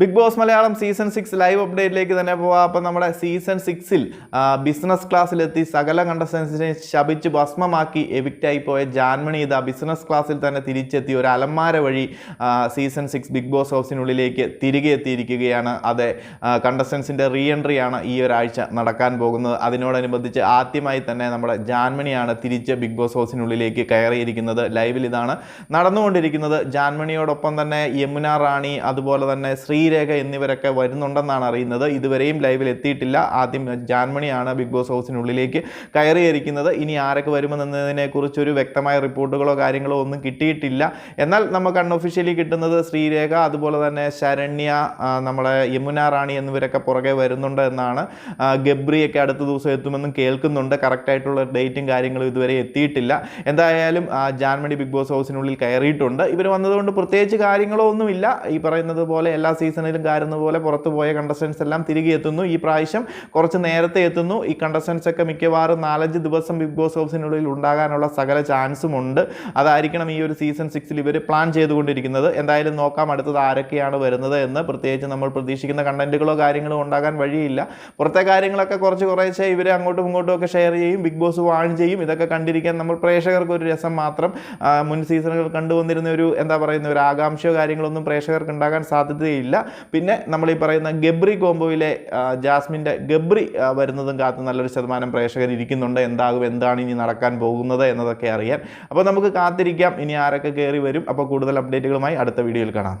Bigg Boss Malayalam season six live അപ്ഡേറ്റിലേക്ക് തന്നെ പോവാം. അപ്പം നമ്മുടെ സീസൺ സിക്സിൽ ബിസിനസ് ക്ലാസ്സിലെത്തി സകല കണ്ടസ്റ്റൻസിനെ ശപിച്ച് ഭസ്മമാക്കി എവിക്റ്റായി പോയ ജാൻമണി ഇതാ ബിസിനസ് ക്ലാസ്സിൽ തന്നെ തിരിച്ചെത്തി. ഒരു അലമാര വഴി സീസൺ സിക്സ് ബിഗ് ബോസ് ഹൗസിനുള്ളിലേക്ക് തിരികെ എത്തിയിരിക്കുകയാണ്. അതെ കണ്ടസ്റ്റൻസിന്റെ റീ എൻട്രിയാണ് ഈ ഒരാഴ്ച നടക്കാൻ പോകുന്നത്. അതിനോടനുബന്ധിച്ച് ആദ്യമായി തന്നെ നമ്മുടെ ജാൻമണിയാണ് തിരിച്ച് ബിഗ് ബോസ് ഹൗസിനുള്ളിലേക്ക് കയറിയിരിക്കുന്നത്. ലൈവിൽ ഇതാണ് നടന്നുകൊണ്ടിരിക്കുന്നത്. ജാൻമണിയോടൊപ്പം തന്നെ യമുന റാണി അതുപോലെ തന്നെ ശ്രീരേഖ എന്നിവരൊക്കെ വരുന്നുണ്ടെന്നാണ് അറിയുന്നത്. ഇതുവരെയും ലൈവിൽ എത്തിയിട്ടില്ല. ആദ്യം ജാൻമണിയാണ് ബിഗ് ബോസ് ഹൗസിനുള്ളിലേക്ക് കയറിയിരിക്കുന്നത്. ഇനി ആരൊക്കെ വരുമെന്നതിനെ കുറിച്ചൊരു വ്യക്തമായ റിപ്പോർട്ടുകളോ കാര്യങ്ങളോ ഒന്നും കിട്ടിയിട്ടില്ല. എന്നാൽ നമുക്ക് അൺഒഫീഷ്യലി കിട്ടുന്നത് ശ്രീരേഖ അതുപോലെ തന്നെ ശരണ്യ നമ്മളെ യമുന റാണി എന്നിവരൊക്കെ പുറകെ വരുന്നുണ്ട് എന്നാണ് ഗബ്രിയൊക്കെ അടുത്ത ദിവസം എത്തുമെന്നും കേൾക്കുന്നുണ്ട്. കറക്റ്റായിട്ടുള്ള ഡേറ്റും കാര്യങ്ങളും ഇതുവരെ എത്തിയിട്ടില്ല. എന്തായാലും ജാൻമണി ബിഗ് ബോസ് ഹൗസിനുള്ളിൽ കയറിയിട്ടുണ്ട്. ഇവർ വന്നതുകൊണ്ട് പ്രത്യേകിച്ച് കാര്യങ്ങളോ ഒന്നുമില്ല. ഈ പറയുന്നത് പോലെ എല്ലാ സീസണിലും കാരുന്ന പോലെ പുറത്തു പോയ കണ്ടസ്റ്റൻസ് എല്ലാം തിരികെ എത്തുന്നു. ഈ പ്രാവശ്യം കുറച്ച് നേരത്തെ എത്തുന്നു. ഈ കണ്ടസ്റ്റൻസ് ഒക്കെ മിക്കവാറും നാലഞ്ച് ദിവസം ബിഗ് ബോസ് ഹൗസിനുള്ളിൽ ഉണ്ടാകാനുള്ള സകല ചാൻസും ഉണ്ട്. അതായിരിക്കണം ഈ ഒരു സീസൺ സിക്സിൽ ഇവർ പ്ലാൻ ചെയ്തുകൊണ്ടിരിക്കുന്നത്. എന്തായാലും നോക്കാം അടുത്തത് ആരൊക്കെയാണ് വരുന്നത് എന്ന്. പ്രത്യേകിച്ച് നമ്മൾ പ്രതീക്ഷിക്കുന്ന കണ്ടന്റുകളോ കാര്യങ്ങളോ ഉണ്ടാകാൻ വഴിയില്ല. പുറത്തെ കാര്യങ്ങളൊക്കെ കുറച്ച് കുറേശ്ശെ ഇവർ അങ്ങോട്ടും ഇങ്ങോട്ടും ഒക്കെ ഷെയർ ചെയ്യും ബിഗ് ബോസ് വാൺ ചെയ്യും. ഇതൊക്കെ കണ്ടിരിക്കാൻ നമ്മൾ പ്രേക്ഷകർക്ക് ഒരു രസം മാത്രം. മുൻ സീസണുകൾ കണ്ടുവന്നിരുന്ന ഒരു എന്താ പറയുന്ന ഒരു ആകാംക്ഷയോ കാര്യങ്ങളൊന്നും പ്രേക്ഷകർക്ക് ഉണ്ടാകാൻ സാധ്യതയില്ല. പിന്നെ നമ്മൾ ഈ പറയുന്ന ഗബ്രി കോംബോയിലെ ജാസ്മിന്റെ ഗബ്രി വരുന്നതും കാത്ത് നല്ലൊരു ശതമാനം പ്രേക്ഷകർ ഇരിക്കുന്നുണ്ട്. എന്താകും എന്താണ് ഇനി നടക്കാൻ പോകുന്നത് എന്നതൊക്കെ അറിയാൻ. അപ്പോൾ നമുക്ക് കാത്തിരിക്കാം. ഇനി ആരൊക്കെ കയറി വരും. അപ്പോൾ കൂടുതൽ അപ്ഡേറ്റുകളുമായി അടുത്ത വീഡിയോയിൽ കാണാം.